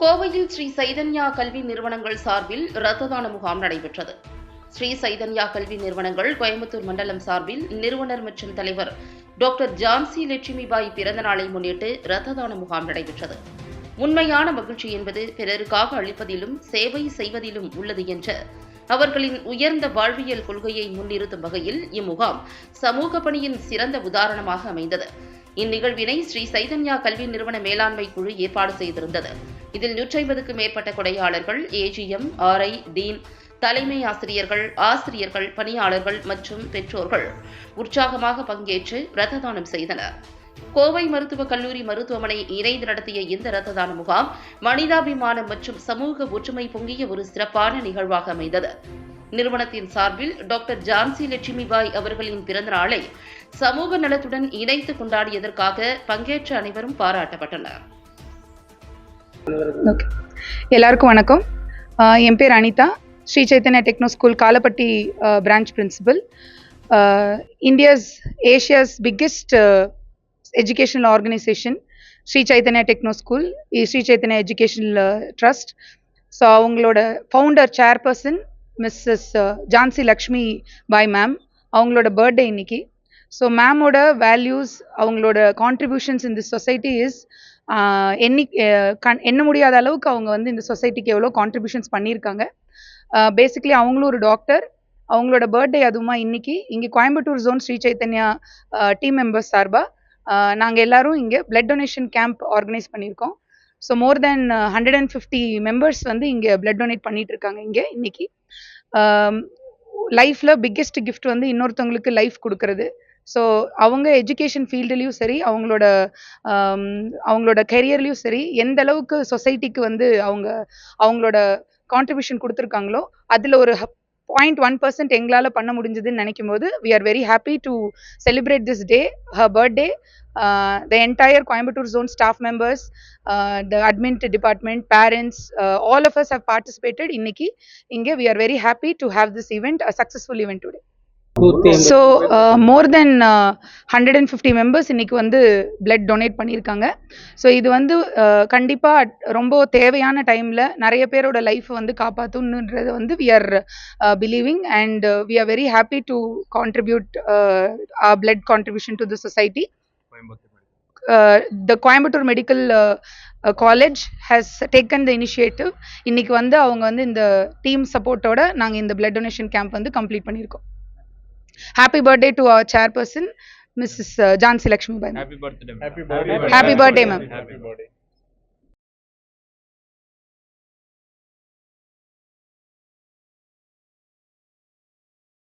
கோவையில் ஸ்ரீ சைதன்யா கல்வி நிறுவனங்கள் சார்பில் இரத்த தான முகாம் நடைபெற்றது. ஸ்ரீ சைதன்யா கல்வி நிறுவனங்கள் கோயம்புத்தூர் மண்டலம் சார்பில் நிறுவனர் மற்றும் தலைவர் டாக்டர் ஜான்சி லட்சுமிபாய் பிறந்த நாளை முன்னிட்டு இரத்த தான முகாம் நடைபெற்றது. உண்மையான மகிழ்ச்சி என்பது பிறருக்காக அளிப்பதிலும் சேவை செய்வதிலும் உள்ளது என்ற அவர்களின் உயர்ந்த வாழ்வியல் கொள்கையை முன்னிறுத்தும் வகையில் இம்முகாம் சமூக பணியின் சிறந்த உதாரணமாக அமைந்தது. இந்நிகழ்வினை ஸ்ரீ சைதன்யா கல்வி நிறுவன மேலாண்மை குழு ஏற்பாடு செய்திருந்தது. இதில் நூற்றி ஐம்பதுக்கும் மேற்பட்ட கொடையாளர்கள் ஏஜிஎம் ஆர்ஐ டீன் தலைமை ஆசிரியர்கள் ஆசிரியர்கள் பணியாளர்கள் மற்றும் பெற்றோர்கள் உற்சாகமாக பங்கேற்று இரத்த தானம் செய்தனர். கோவை மருத்துவக் கல்லூரி மருத்துவமனை இணைந்து நடத்திய இந்த இரத்த தான முகாம் மனிதாபிமானம் மற்றும் சமூக ஒற்றுமை பொங்கிய ஒரு சிறப்பான நிகழ்வாக அமைந்தது. நிறுவனத்தின் சார்பில் டாக்டர் ஜான்சி லட்சுமிபாய் அவர்களின் பிறந்த நாளை சமூக நலத்துடன் இணைத்து கொண்டாடியதற்காக பங்கேற்ற அனைவரும் பாராட்டப்பட்டனர். ஓகே எல்லாருக்கும் வணக்கம். என் பேர் Anitha. Sri Chaitanya techno school Kalapatti branch principal. India's Asia's biggest educational organisation Sri Chaitanya techno school Sri Chaitanya educational trust so அவங்களோட founder chairperson Mrs Jhansi Lakshmi Bai ma'am அவங்களோட பர்த்டே இன்னைக்கு. So மேமோட values அவங்களோட contributions இந்த society is எண்ணி கண் எண்ண முடியாத அளவுக்கு அவங்க வந்து இந்த சொசைட்டிக்கு எவ்வளோ கான்ட்ரிபியூஷன்ஸ் பண்ணியிருக்காங்க. Uh, பேசிக்கலி அவங்களும் ஒரு டாக்டர் அவங்களோட பர்த்டே அதுவுமா இன்னைக்கு. இங்கே Coimbatore zone Sri Chaitanya uh, team members சார்பாக uh, நாங்கள் எல்லாரும் இங்கே பிளட் டொனேஷன் கேம்ப் ஆர்கனைஸ் பண்ணியிருக்கோம். So more than hundred and fifty members வந்து இங்கே பிளட் டொனேட் பண்ணிட்டு இருக்காங்க இங்கே இன்னைக்கு. லைஃப்பில் பிக்கெஸ்ட் கிஃப்ட் வந்து இன்னொருத்தவங்களுக்கு லைஃப் கொடுக்கறது. ஸோ அவங்க எஜுகேஷன் ஃபீல்டுலேயும் சரி அவங்களோட அவங்களோட கெரியர்லேயும் சரி எந்த அளவுக்கு சொசைட்டிக்கு வந்து அவங்க அவங்களோட கான்ட்ரிபியூஷன் கொடுத்துருக்காங்களோ அதில் ஒரு பாயிண்ட் ஒன் பர்சன்ட் எங்களால் பண்ண முடிஞ்சதுன்னு நினைக்கும் போது we are very happy to celebrate this day her birthday the entire Coimbatore zone staff members the admin department parents all of us have participated இன்னைக்கு இங்கே we are very happy to have this event a successful event today so more than hundred and fifty members இன்னைக்கு வந்து blood donate பண்ணியிருக்காங்க. So இது வந்து கண்டிப்பாக ரொம்ப தேவையான டைமில் நிறைய பேரோட லைஃப் வந்து காப்பாற்றுன்றது வந்து we are believing and we are very happy to contribute blood contribution to the society the Coimbatore medical college has taken the initiative இன்னைக்கு வந்து அவங்க வந்து இந்த டீம் சப்போர்ட்டோட நாங்கள் இந்த பிளட் டொனேஷன் கேம்ப் வந்து கம்ப்ளீட் பண்ணியிருக்கோம். Happy birthday to our chairperson Mrs Jhansi Lakshmi Bai Happy birthday. ma'am. Happy